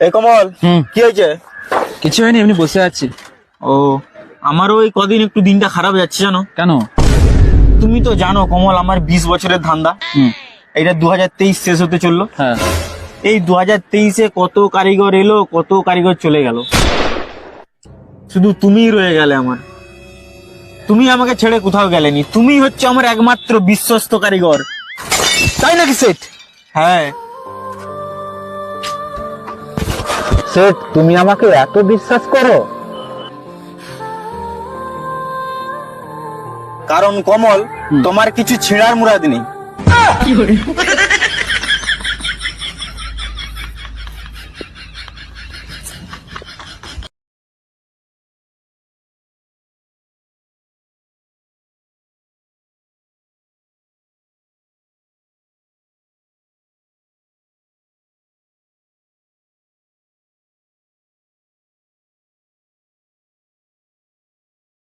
এই কমল হুম। কি হয়েছে? কিছু হয়নি এমনি বসে আছি। ও আমারও ওই কদিন একটু দিনটা খারাপ যাচ্ছে জানো? কেন? তুমি তো জানো কমল আমার বিশ বছরের ধান্দা। এটা দু হাজার তেইশ শেষ হতে চলল। হ্যাঁ। এই দু হাজার তেইশে কত কারিগর এলো কত কারিগর চলে গেল। শুধু তুমিই রয়ে গেলে আমার। তুমি আমাকে ছেড়ে কোথাও গেলেনি। তুমি হচ্ছে আমার একমাত্র বিশ্বস্ত কারিগর। তাই নাকি সেট? হ্যাঁ। সেট তুমি আমাকে এত বিশ্বাস করো? কারণ কমল তোমার কিছু ছিঁড়ার মুরাদ নেই।